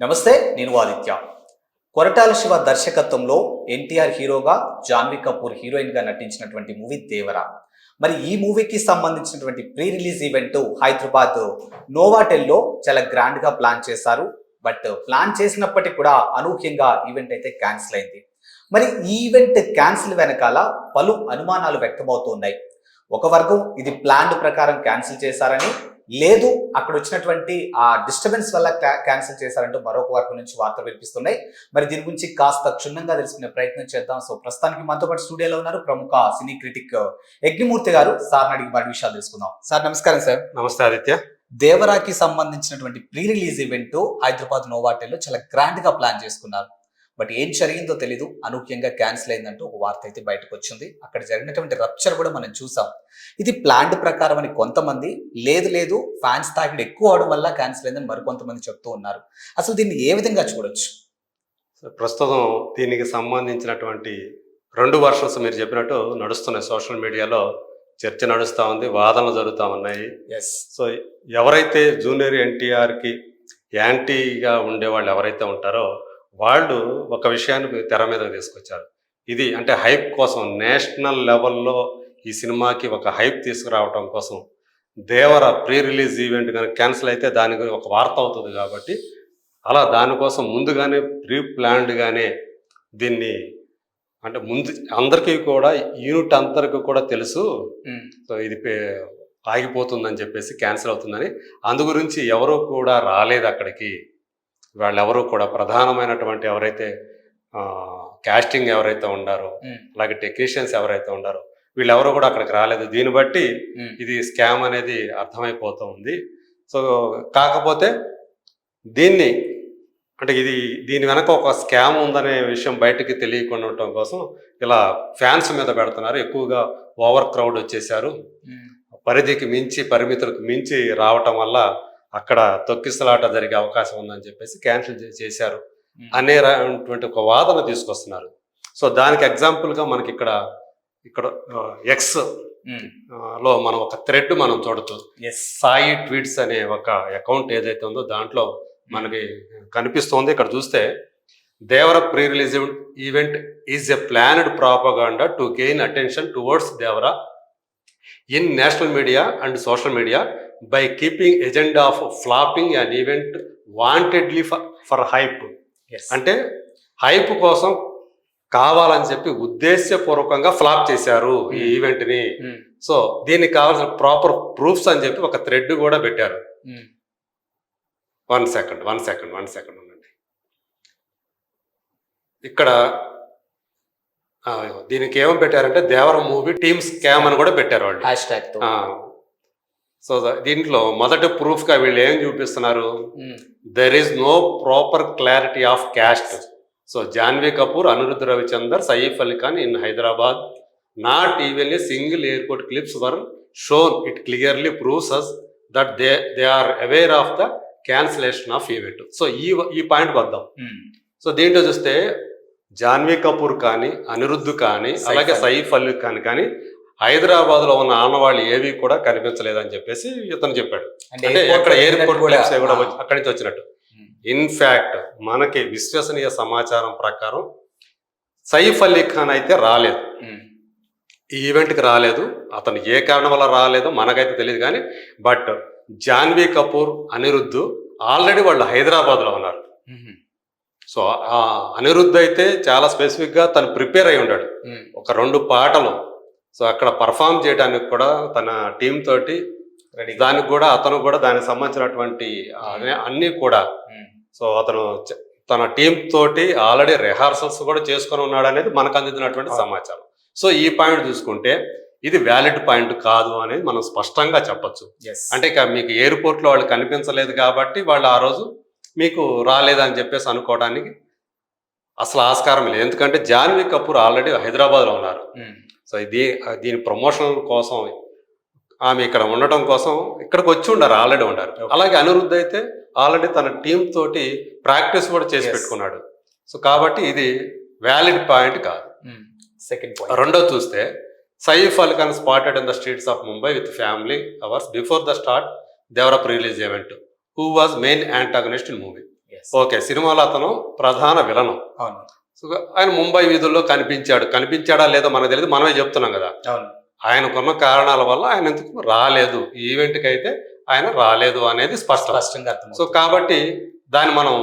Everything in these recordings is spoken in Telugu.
నమస్తే నేను ఆదిత్య. కొరటాల శివ దర్శకత్వంలో ఎన్టీఆర్ హీరోగా జాన్వీ కపూర్ హీరోయిన్గా నటించినటువంటి మూవీ దేవరా. మరి ఈ మూవీకి సంబంధించినటువంటి ప్రీ రిలీజ్ ఈవెంట్ హైదరాబాద్ నోవాటెల్లో చాలా గ్రాండ్గా ప్లాన్ చేశారు. బట్ ప్లాన్ చేసినప్పటికీ కూడా అనూహ్యంగా ఈవెంట్ అయితే క్యాన్సిల్ అయింది. మరి ఈ ఈవెంట్ క్యాన్సిల్ వెనకాల పలు అనుమానాలు వ్యక్తమవుతున్నాయి ఒక వర్గం ఇది ప్లాన్ ప్రకారం క్యాన్సిల్ చేశారని లేదు అక్కడ వచ్చినటువంటి ఆ డిస్టర్బెన్స్ వల్ల క్యాన్సిల్ చేశారంటూ మరొక వర్గం నుంచి వార్తలు వినిపిస్తున్నాయి. మరి దీని గురించి కాస్త క్షుణ్ణంగా తెలుసుకునే ప్రయత్నం చేద్దాం. సో ప్రస్తుతానికి మనతో పాటు స్టూడియోలో ఉన్నారు ప్రముఖ సినీ క్రిటిక్ యజ్ఞమూర్తి గారు. సార్ అడిగి వాటి విషయాలు తెలుసుకుందాం. సార్ నమస్కారం సార్. నమస్తే ఆదిత్య. దేవరాకి సంబంధించినటువంటి ప్రీ రిలీజ్ ఈవెంట్ హైదరాబాద్ నోవాటెల్లో చాలా గ్రాండ్గా ప్లాన్ చేసుకున్నారు. బట్ ఏం జరిగిందో తెలీదు. అనూహ్యంగా క్యాన్సిల్ అయిందంటూ ఒక వార్త అయితే బయటకు వచ్చింది అక్కడ జరిగినటువంటి రప్చర్ కూడా మనం చూసాం. ఇది ప్లాండ్ ప్రకారం అని కొంతమంది లేదు లేదు ఫ్యాన్స్ తాకిడి ఎక్కువ అవడం వల్ల క్యాన్సిల్ అయిందని మరికొంతమంది చెప్తూ ఉన్నారు. అసలు దీన్ని ఏ విధంగా చూడొచ్చు? ప్రస్తుతం దీనికి సంబంధించినటువంటి రెండు వర్షన్స్ మీరు చెప్పినట్టు నడుస్తున్నాయి. సోషల్ మీడియాలో చర్చ నడుస్తూ ఉంది వాదనలు జరుగుతూ ఉన్నాయి. ఎస్ సో ఎవరైతే జూనియర్ ఎన్టీఆర్కి యాంటీగా ఉండే వాళ్ళు ఎవరైతే ఉంటారో వాళ్ళు ఒక విషయాన్ని తెర మీద తీసుకొచ్చారు. ఇది అంటే హైప్ కోసం నేషనల్ లెవెల్లో ఈ సినిమాకి ఒక హైప్ తీసుకురావటం కోసం. దేవర ప్రీ రిలీజ్ ఈవెంట్ కనుక క్యాన్సిల్ అయితే దానికి ఒక వార్త అవుతుంది కాబట్టి అలా దానికోసం ముందుగానే ప్రీ ప్లాన్డ్గానే దీన్ని అంటే ముందు అందరికీ కూడా యూనిట్ అందరికీ కూడా తెలుసు. సో ఇది ఆగిపోతుందని చెప్పేసి క్యాన్సిల్ అవుతుందని. అందు గురించి ఎవరు కూడా రాలేదు అక్కడికి. వాళ్ళు ఎవరు కూడా ప్రధానమైనటువంటి ఎవరైతే కాస్టింగ్ ఎవరైతే ఉండారో అలాగే టెక్నీషియన్స్ ఎవరైతే ఉండారో వీళ్ళెవరు కూడా అక్కడికి రాలేదు. దీన్ని బట్టి ఇది స్కామ్ అనేది అర్థమైపోతూ ఉంది. సో కాకపోతే దీన్ని అంటే ఇది దీని వెనక ఒక స్కామ్ ఉందనే విషయం బయటికి తెలియకుండా ఉండటం కోసం ఇలా ఫ్యాన్స్ మీద పెడుతున్నారు. ఎక్కువగా ఓవర్ క్రౌడ్ వచ్చేసారు పరిధికి మించి పరిమితులకు మించి రావటం వల్ల అక్కడ తొక్కిసలాట జరిగే అవకాశం ఉందని చెప్పేసి క్యాన్సిల్ చేశారు. అనే రకమైనటువంటి ఒక వాదన తీసుకొస్తున్నారు. సో దానికి ఎగ్జాంపుల్గా మనకి ఇక్కడ ఇక్కడ ఎక్స్లో మనం ఒక థ్రెడ్ మనం చూడొచ్చు. ఎస్ సాయి ట్వీట్స్ అనే ఒక అకౌంట్ ఏదైతే ఉందో దాంట్లో మనకి కనిపిస్తోంది. ఇక్కడ చూస్తే Devara pre release event is a planned propaganda to gain attention towards Devara in national media and social media by keeping agenda of flopping and event wantedly for hype అంటే హైప్ కోసం కావాలని చెప్పి ఉద్దేశపూర్వకంగా ఫ్లాప్ చేశారు ఈ ఈవెంట్ని సో దీనికి కావాల్సిన ప్రాపర్ ప్రూఫ్స్ అని చెప్పి ఒక థ్రెడ్ కూడా పెట్టారు. One second one second one second ఉండండి ఇక్కడ దీనికి ఏమని పెట్టారంటే దేవరం మూవీ టీమ్ స్కామ్ అని కూడా పెట్టారు వాళ్ళు. సో దీంట్లో మొదటి ప్రూఫ్గా వీళ్ళు ఏం చూపిస్తున్నారు? There is no proper clarity of caste so Janhvi Kapoor Anirudh Ravichander Saif Ali Khan in Hyderabad not even a single airport clips were shown it clearly proves us that they they are aware of the cancellation of event so ఈ ఈ పాయింట్ వద్దాం సో దీంట్లో చూస్తే జాన్వీ కపూర్ కానీ అనిరుద్ధ్ కానీ అలాగే అలీ. సైఫ్ అలీ ఖాన్ కానీ హైదరాబాద్లో ఉన్న ఆనవాళ్ళు ఏవి కూడా కనిపించలేదని చెప్పేసి ఇతను చెప్పాడు. అంటే ఎక్కడ ఎయిర్పోర్ట్ కూడా అక్కడి నుంచి వచ్చినట్టు. ఇన్ఫాక్ట్ మనకి విశ్వసనీయ సమాచారం ప్రకారం సైఫ్ అలీ ఖాన్ అయితే రాలేదు. ఈ ఈవెంట్కి రాలేదు. అతను ఏ కారణం వల్ల రాలేదో మనకైతే తెలియదు కానీ బట్ జాన్వీ కపూర్ అనిరుద్ధ్ ఆల్రెడీ వాళ్ళు హైదరాబాద్లో ఉన్నారు. సో అనిరుద్ధ్ అయితే చాలా స్పెసిఫిక్గా తను ప్రిపేర్ అయి ఉన్నాడు ఒక రెండు పాటలు సో అక్కడ పర్ఫామ్ చేయడానికి కూడా తన టీం తోటి దానికి కూడా అతను కూడా దానికి సంబంధించినటువంటి అన్ని- అన్ని కూడా. సో అతను తన టీం తోటి ఆల్రెడీ రిహార్సల్స్ కూడా చేసుకొని ఉన్నాడు అనేది మనకు అందించినటువంటి అవును. సమాచారం. సో ఈ పాయింట్ చూసుకుంటే ఇది వ్యాలిడ్ పాయింట్ కాదు అనేది మనం స్పష్టంగా చెప్పొచ్చు. అంటే ఇక మీకు ఎయిర్పోర్ట్లో వాళ్ళు కనిపించలేదు కాబట్టి వాళ్ళు ఆ రోజు మీకు రాలేదని చెప్పేసి అనుకోవడానికి అసలు ఆస్కారం లేదు. ఎందుకంటే జాన్వీ కపూర్ ఆల్రెడీ హైదరాబాద్లో ఉన్నారు. సో ఇది దీని ప్రమోషన్ కోసం ఆమె ఇక్కడ ఉండటం కోసం ఇక్కడికి వచ్చి ఉండారు ఆల్రెడీ ఉండారు. అలాగే అనిరుద్ధ్ అయితే ఆల్రెడీ తన టీం తోటి ప్రాక్టీస్ కూడా చేసి. పెట్టుకున్నాడు. సో కాబట్టి ఇది వ్యాలిడ్ పాయింట్ కాదు. సెకండ్ పాయింట్ రెండో చూస్తే Saif Ali Khan spotted in the streets of Mumbai with family hours before the start దేవరప్ release event. Who was main antagonist in movie. Okay సినిమాలో అతను ప్రధాన విలనం. అవును. సో ఆయన ముంబై వీధుల్లో కనిపించాడు. కనిపించాడా లేదో మనకు తెలియదు. మనమే చెప్తున్నాం కదా. అవును. ఆయనకున్న కారణాల వల్ల ఆయన ఎందుకు రాలేదు? ఈవెంట్కి అయితే ఆయన రాలేదు అనేది స్పష్టం. స్పష్టంగా అర్థం సో కాబట్టి దాన్ని మనం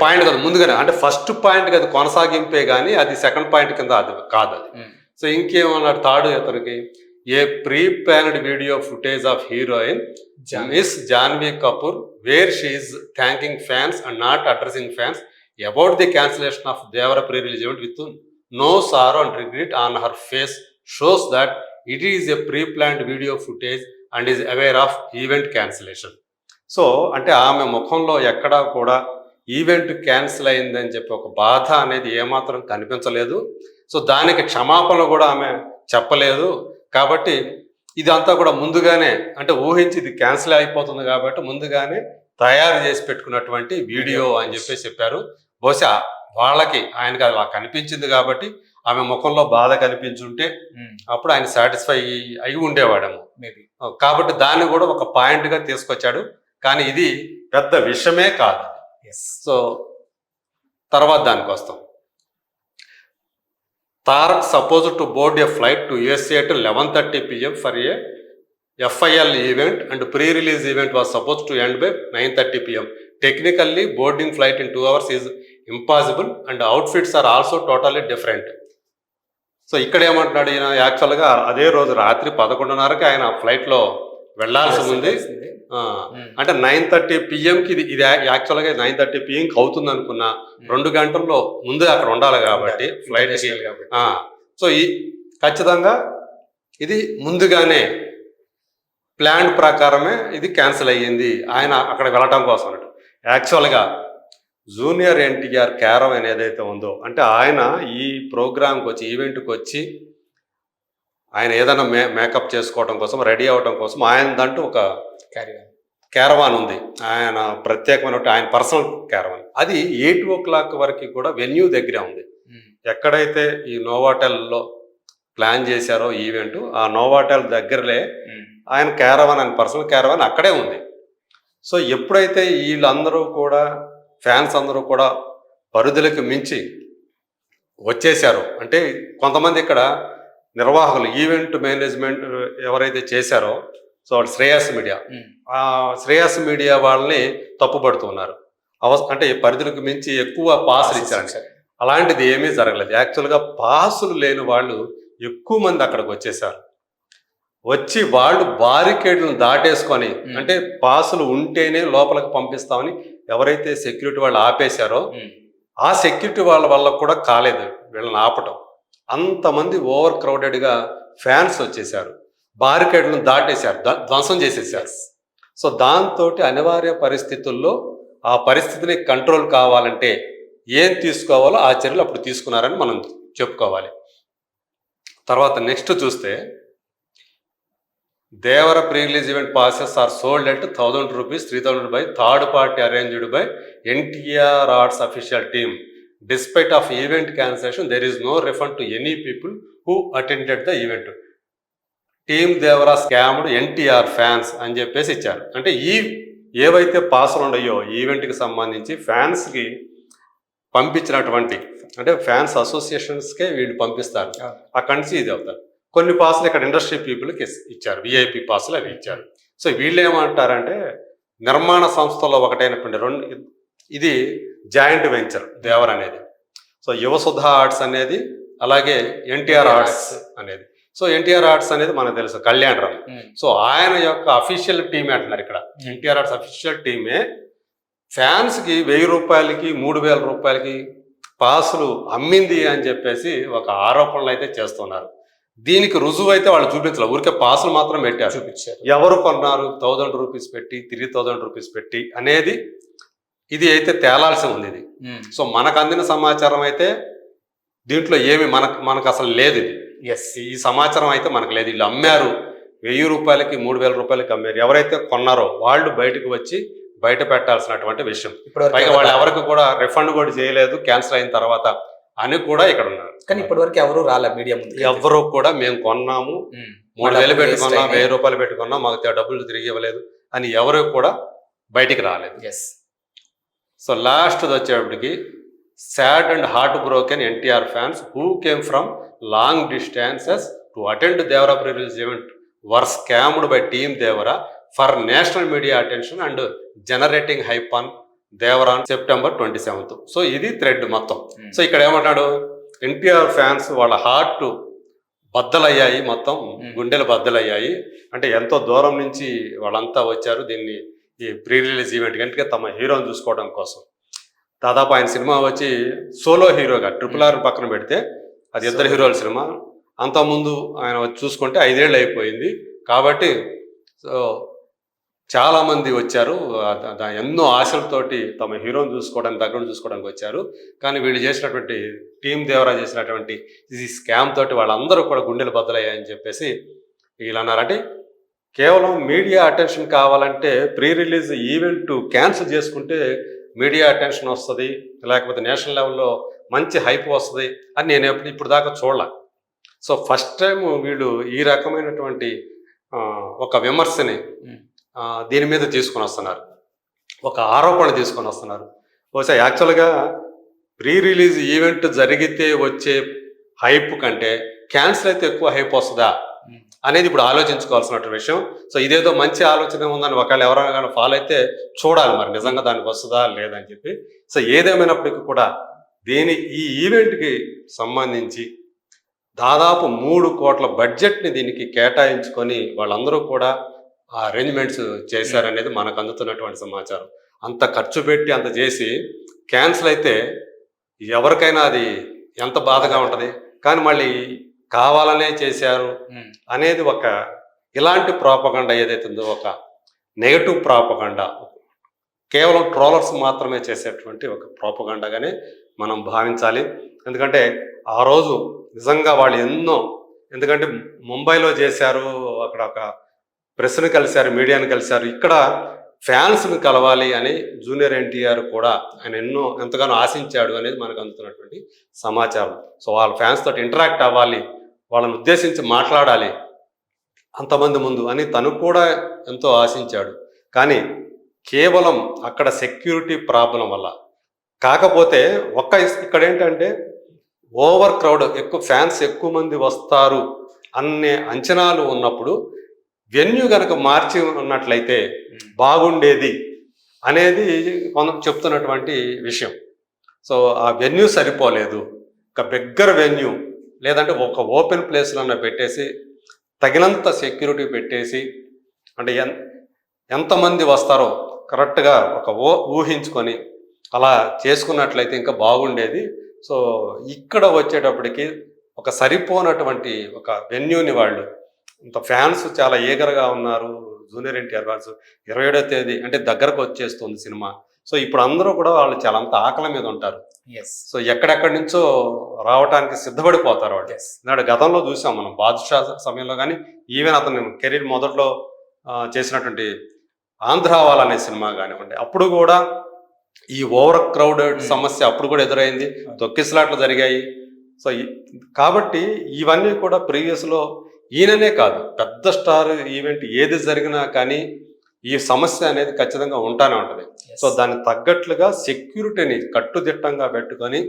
పాయింట్ కదా ముందుగానే అంటే ఫస్ట్ పాయింట్ కదా కొనసాగింపే కానీ అది సెకండ్ పాయింట్ కింద అది కాదు అది. సో ఇంకేమన్నాడు థర్డ్ అతనికి a pre planned video footage of heroine miss Janhvi Kapoor where she's thanking fans and not addressing fans about the cancellation of Devara pre release event with no sorrow and regret on her face shows that it is a pre planned video footage and is aware of event cancellation so అంటే ఆమె ముఖంలో ఎక్కడా కూడా ఈవెంట్ క్యాన్సిల్ అయిందని చెప్పి ఒక బాధ అనేది ఏమాత్రం కనిపించలేదు. సో దానికి క్షమాపణ కూడా ఆమె చెప్పలేదు. కాబట్టి ఇదంతా కూడా ముందుగానే అంటే ఊహించి ఇది క్యాన్సిల్ అయిపోతుంది కాబట్టి ముందుగానే తయారు చేసి పెట్టుకున్నటువంటి వీడియో అని చెప్పేసి చెప్పారు. బహుశా వాళ్ళకి ఆయనకి అలా కనిపించింది కాబట్టి ఆమె ముఖంలో బాధ కనిపించుంటే అప్పుడు ఆయన సాటిస్ఫై అయి ఉండేవాడేమో. మేబీ కాబట్టి దాన్ని కూడా ఒక పాయింట్గా తీసుకొచ్చాడు. కానీ ఇది పెద్ద విషయమే కాదు. సో తర్వాత దానికి వస్తాం. Tarak suppose to board a flight to USA to eleven thirty PM for a FIL event and pre release event was suppose to end by nine thirty PM. Technically boarding flight in two hours is impossible and outfits are also totally different so ఇక్కడ ఏమంటున్నాడు ఈయన? యాక్చువల్గా అదే రోజు రాత్రి పదకొండున్నరకి ఆయన ఫ్లైట్లో వెళ్ళాల్సి ఉంది. ఆ, అంటే నైన్ థర్టీ పిఎంకి ఇది ఇది యాక్చువల్గా నైన్ థర్టీ పిఎంకి అవుతుంది అనుకున్నా రెండు గంటల్లో ముందు అక్కడ ఉండాలి కాబట్టి ఫ్లైట్కి ఆ, సో ఈ ఖచ్చితంగా ఇది ముందుగానే ప్లాన్ ప్రకారమే ఇది క్యాన్సిల్ అయ్యింది. ఆయన అక్కడ వెళ్ళటం కోసం అన్నట్టు. యాక్చువల్గా జూనియర్ ఎన్టీఆర్ క్యారవ్ అని ఏదైతే ఉందో అంటే ఆయన ఈ ప్రోగ్రామ్కి వచ్చి ఈవెంట్కి వచ్చి ఆయన ఏదైనా మే మేకప్ చేసుకోవడం కోసం రెడీ అవ్వడం కోసం ఆయనదంటూ ఒక క్యారీ క్యారవాన్ ఉంది. ఆయన ప్రత్యేకమైన ఆయన పర్సనల్ క్యారవాన్. అది ఎయిట్ ఓ క్లాక్ వరకు కూడా వెన్యూ దగ్గరే ఉంది. ఎక్కడైతే ఈ నోవాటెల్లో ప్లాన్ చేశారో ఈవెంట్ ఆ నోవాటెల్ దగ్గరలే ఆయన క్యారవాన్ ఆయన పర్సనల్ క్యారవాన్ అక్కడే ఉంది. సో ఎప్పుడైతే వీళ్ళందరూ కూడా ఫ్యాన్స్ అందరూ కూడా పరిధులకు మించి వచ్చేసారో అంటే కొంతమంది ఇక్కడ నిర్వాహకులు ఈవెంట్ మేనేజ్మెంట్ ఎవరైతే చేశారో సో వాళ్ళు శ్రేయస్ మీడియా. ఆ శ్రేయస్ మీడియా వాళ్ళని తప్పుపడుతున్నారు అవ అంటే పరిధులకు మించి ఎక్కువ పాసులు ఇచ్చారండి. అలాంటిది ఏమీ జరగలేదు. యాక్చువల్గా పాసులు లేని వాళ్ళు ఎక్కువ మంది అక్కడికి వచ్చేసారు వచ్చి వాళ్ళు బారికేడ్లను దాటేసుకొని. అంటే పాసులు ఉంటేనే లోపలికి పంపిస్తామని ఎవరైతే సెక్యూరిటీ వాళ్ళు ఆపేశారో ఆ సెక్యూరిటీ వాళ్ళ వల్ల కూడా కాలేదు. వీళ్ళని ఆపటం. అంతమంది ఓవర్ క్రౌడెడ్గా ఫ్యాన్స్ వచ్చేసారు బారికేడ్లను దాటేశారు. ధ్వ- ధ్వంసం చేసేసారు సో దాంతో అనివార్య పరిస్థితుల్లో ఆ పరిస్థితిని కంట్రోల్ కావాలంటే ఏం తీసుకోవాలో ఆ చర్యలు అప్పుడు తీసుకున్నారని మనం చెప్పుకోవాలి. తర్వాత నెక్స్ట్ చూస్తే Devara pre release event passes are sold at thousand rupees three thousand by third party arranged by NTR Arts official team. Despite of event cancellation there is no refund to any people who attended the event team Devara scammed NTR fans అని చెప్పేసి ఇచ్చారు. అంటే ఈ ఏవైతే పాసులు ఉన్నాయో ఈవెంట్కి సంబంధించి ఫ్యాన్స్కి పంపించినటువంటి అంటే ఫ్యాన్స్ అసోసియేషన్స్కే వీళ్ళు పంపిస్తారు. అక్కడి నుంచి ఇది అవుతారు. కొన్ని పాసులు ఇక్కడ ఇండస్ట్రీ పీపుల్కి ఇచ్చారు. విఐపి పాసులు అవి ఇచ్చారు. సో వీళ్ళు ఏమంటారంటే నిర్మాణ సంస్థలో ఒకటైనటువంటి రెండు ఇది జాయింట్ వెంచర్ దేవర్ అనేది. సో యువసుధ ఆర్ట్స్ అనేది అలాగే ఎన్టీఆర్ ఆర్ట్స్ అనేది. సో ఎన్టీఆర్ ఆర్ట్స్ అనేది మనకు తెలుసు కళ్యాణ్ రామ్. సో ఆయన యొక్క అఫీషియల్ టీమే అంటున్నారు ఇక్కడ. ఎన్టీఆర్ ఆర్ట్స్ అఫీషియల్ టీమే ఫ్యాన్స్కి వెయ్యి రూపాయలకి మూడు వేల రూపాయలకి పాసులు అమ్మింది అని చెప్పేసి ఒక ఆరోపణలు అయితే చేస్తున్నారు. దీనికి రుజువు అయితే వాళ్ళు చూపించలేదు ఊరికే పాసులు మాత్రం పెట్టారు. చూపించారు. ఎవరు కొన్నారు? థౌజండ్ రూపీస్ పెట్టి త్రీ థౌజండ్ రూపీస్ పెట్టి అనేది ఇది అయితే తేలాల్సి ఉంది ఇది. సో మనకు అందిన సమాచారం అయితే దీంట్లో ఏమి మనకు మనకు అసలు లేదు ఇది. ఎస్ ఈ సమాచారం అయితే మనకు లేదు. వీళ్ళు అమ్మారు వెయ్యి రూపాయలకి మూడు వేల రూపాయలకి అమ్మారు. ఎవరైతే కొన్నారో వాళ్ళు బయటకు వచ్చి బయట పెట్టాల్సినటువంటి విషయం. ఇప్పటివరకు పైగా వాళ్ళు ఎవరికి కూడా రిఫండ్ కూడా చేయలేదు క్యాన్సిల్ అయిన తర్వాత అని కూడా ఇక్కడ ఉన్నారు. కానీ ఇప్పటివరకు ఎవరు రాలే మీడియా ముందు ఎవరు కూడా మేము కొన్నాము మూడు వేలు పెట్టుకున్నాం వెయ్యి రూపాయలు పెట్టుకున్నాం మాకు డబ్బులు తిరిగి ఇవ్వలేదు అని ఎవరు కూడా బయటికి రాలేదు. ఎస్ సో లాస్ట్ వచ్చేటప్పటికి sad and heart broken NTR fans who came from long distances to attend Devara prerelease event were scammed by team Devara for national media attention and generating hype on Devara September twenty seventh so ఇది థ్రెడ్ మొత్తం Hmm. సో ఇక్కడ ఏమంటాడు ఎన్టీఆర్ ఫ్యాన్స్ వాళ్ళ హార్ట్ బద్దలయ్యాయి మొత్తం Hmm. గుండెలు బద్దలయ్యాయి అంటే ఎంతో దూరం నుంచి వాళ్ళంతా వచ్చారు దీన్ని ఈ ప్రీ రిలీజ్ ఈవెంట్ కంటే తమ హీరోని చూసుకోవడం కోసం. దాదాపు ఆయన సినిమా వచ్చి సోలో హీరోగా ట్రిపుల్ ఆర్ పక్కన పెడితే అది ఇద్దరు. హీరోల సినిమా. అంతకుముందు ఆయన వచ్చి చూసుకుంటే ఐదేళ్ళు అయిపోయింది. కాబట్టి సో చాలా మంది వచ్చారు ఎన్నో ఆశలతోటి తమ హీరోని చూసుకోవడానికి దగ్గర చూసుకోవడానికి వచ్చారు. కానీ వీళ్ళు చేసినటువంటి టీం దేవరా చేసినటువంటి ఈ స్కామ్ తోటి వాళ్ళందరూ కూడా గుండెలు బద్దలయ్యాయని చెప్పేసి వీళ్ళు అన్నారంటే కేవలం మీడియా అటెన్షన్ కావాలంటే ప్రీ రిలీజ్ ఈవెంట్ క్యాన్సిల్ చేసుకుంటే మీడియా అటెన్షన్ వస్తుంది లేకపోతే నేషనల్ లెవెల్లో మంచి హైప్ వస్తుంది అని నేను ఎప్పుడు ఇప్పుడు దాకా చూడలే. సో ఫస్ట్ టైం వీళ్ళు ఈ రకమైనటువంటి ఒక విమర్శని దీని మీద తీసుకొని వస్తున్నారు. ఒక ఆరోపణ తీసుకొని వస్తున్నారు. బహుశా యాక్చువల్గా ప్రీ రిలీజ్ ఈవెంట్ జరిగితే వచ్చే హైప్ కంటే క్యాన్సిల్ అయితే ఎక్కువ హైప్ వస్తుందా. అనేది ఇప్పుడు ఆలోచించుకోవాల్సిన విషయం. సో ఇదేదో మంచి ఆలోచన ఉందని ఒకవేళ ఎవరైనా ఫాలో అయితే చూడాలి మరి నిజంగా దానికి వస్తుందా లేదని చెప్పి. సో ఏదేమైనప్పటికీ కూడా దీని ఈ ఈవెంట్కి సంబంధించి దాదాపు మూడు కోట్ల బడ్జెట్ని దీనికి కేటాయించుకొని వాళ్ళందరూ కూడా ఆ అరేంజ్మెంట్స్ చేశారనేది మనకు అందుతున్నటువంటి సమాచారం. అంత ఖర్చు పెట్టి అంత చేసి క్యాన్సిల్ అయితే ఎవరికైనా అది ఎంత బాధగా ఉంటుంది? కానీ మళ్ళీ కావాలనే చేశారు అనేది ఒక ఇలాంటి ప్రాపగండ ఏదైతే ఉందో ఒక నెగటివ్ ప్రాపగండ కేవలం ట్రోలర్స్ మాత్రమే చేసేటువంటి ఒక ప్రాపగండగానే మనం భావించాలి. ఎందుకంటే ఆ రోజు నిజంగా వాళ్ళు ఎన్నో ఎందుకంటే ముంబైలో చేశారు అక్కడ ఒక ప్రెస్ని కలిశారు మీడియాని కలిశారు ఇక్కడ ఫ్యాన్స్ని కలవాలి అని జూనియర్ ఎన్టీఆర్ కూడా ఆయన ఎన్నో ఎంతగానో ఆశించాడు అనేది మనకు అందుతున్నటువంటి సమాచారం. సో వాళ్ళ ఫ్యాన్స్ తోటి ఇంటరాక్ట్ అవ్వాలి వాళ్ళని ఉద్దేశించి మాట్లాడాలి. అంతమంది ముందు అని తను కూడా ఎంతో ఆశించాడు. కానీ కేవలం అక్కడ సెక్యూరిటీ ప్రాబ్లం వల్ల. కాకపోతే ఒక్క ఇక్కడ ఏంటంటే ఓవర్ క్రౌడ్ ఎక్కువ ఫ్యాన్స్ ఎక్కువ మంది వస్తారు అనే అంచనాలు ఉన్నప్పుడు వెన్యూ కనుక మార్చి ఉన్నట్లయితే బాగుండేది అనేది కొంత చెప్తున్నటువంటి విషయం. సో ఆ వెన్యూ సరిపోలేదు. ఒక బిగ్గర్ వెన్యూ లేదంటే ఒక ఓపెన్ ప్లేస్లో పెట్టేసి తగినంత సెక్యూరిటీ పెట్టేసి అంటే ఎన్ ఎంతమంది వస్తారో కరెక్ట్గా ఒక ఓ ఊహించుకొని అలా చేసుకున్నట్లయితే ఇంకా బాగుండేది. సో ఇక్కడ వచ్చేటప్పటికి ఒక సరిపోనటువంటి ఒక వెన్యూని వాళ్ళు ఇంత ఫ్యాన్స్ చాలా ఏగర్గా ఉన్నారు. జూనియర్ ఎన్టీఆర్ ఫ్యాన్స్ ఇరవై ఏడో తేదీ అంటే దగ్గరకు వచ్చేస్తుంది సినిమా. సో ఇప్పుడు అందరూ కూడా వాళ్ళు చాలా అంత ఆకలి మీద ఉంటారు. Yes. సో ఎక్కడెక్కడి నుంచో రావడానికి సిద్ధపడిపోతారు వాళ్ళు. ఎందుకంటే గతంలో చూసాం మనం బాదుషా సమయంలో కానీ ఈవెన్ అతను కెరీర్ మొదట్లో చేసినటువంటి ఆంధ్రావాల్ అనే సినిమా కానివ్వండి అప్పుడు కూడా ఈ ఓవర్ క్రౌడెడ్ Hmm. సమస్య అప్పుడు కూడా ఎదురైంది. తొక్కిసలాట్లు జరిగాయి. సో కాబట్టి ఇవన్నీ కూడా ప్రీవియస్లో ఈయననే కాదు పెద్ద స్టార్ ఈవెంట్ ఏది జరిగినా కానీ ఈ సమస్య అనేది ఖచ్చితంగా ఉంటానే ఉంటుంది. సో దానికి తగ్గట్లుగా సెక్యూరిటీని కట్టుదిట్టంగా పెట్టుకొని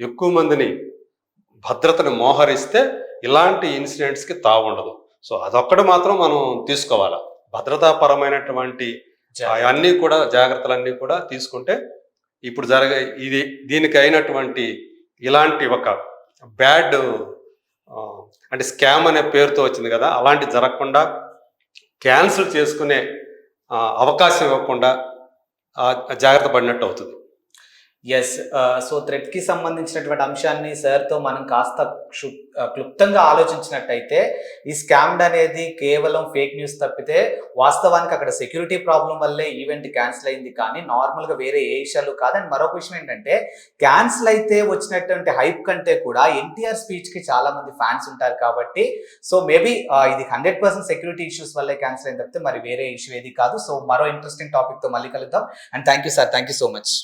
ఎక్కువ మందిని భద్రతని మోహరిస్తే ఇలాంటి ఇన్సిడెంట్స్కి తావు ఉండదు. సో అదొక్కటి మాత్రం మనం తీసుకోవాలి. భద్రతాపరమైనటువంటి అన్నీ కూడా జాగ్రత్తలన్నీ కూడా తీసుకుంటే ఇప్పుడు జరగ ఇది దీనికి అయినటువంటి ఇలాంటి ఒక బ్యాడ్ అంటే స్కామ్ అనే పేరుతో వచ్చింది కదా అలాంటి జరగకుండా క్యాన్సిల్ చేసుకునే అవకాశం ఇవ్వకుండా జాగ్రత్త పడినట్టు అవుతుంది. ఎస్ సో థ్రెడ్కి సంబంధించినటువంటి అంశాన్ని సార్తో మనం కాస్త క్షు- uh, క్లుప్తంగా ఆలోచించినట్టయితే ఈ స్కామ్డ్ అనేది కేవలం ఫేక్ న్యూస్ తప్పితే వాస్తవానికి అక్కడ సెక్యూరిటీ ప్రాబ్లం వల్లే ఈవెంట్ క్యాన్సిల్ అయింది కానీ నార్మల్గా వేరే ఏ విషయాలు కాదు. అండ్ మరొక విషయం ఏంటంటే క్యాన్సిల్ అయితే వచ్చినటువంటి హైప్ కంటే కూడా ఎన్టీఆర్ స్పీచ్కి చాలామంది చాలా మంది ఫ్యాన్స్ ఉంటారు కాబట్టి సో మేబీ uh, ఇది హండ్రెడ్ పర్సెంట్ సెక్యూరిటీ ఇష్యూస్ వల్లే క్యాన్సిల్ అయింది తప్పితే మరి వేరే ఇష్యూ ఏది కాదు. సో మరో ఇంట్రెస్టింగ్ టాపిక్తో మళ్ళీ కలుద్దాం. And thank you sir thank you so much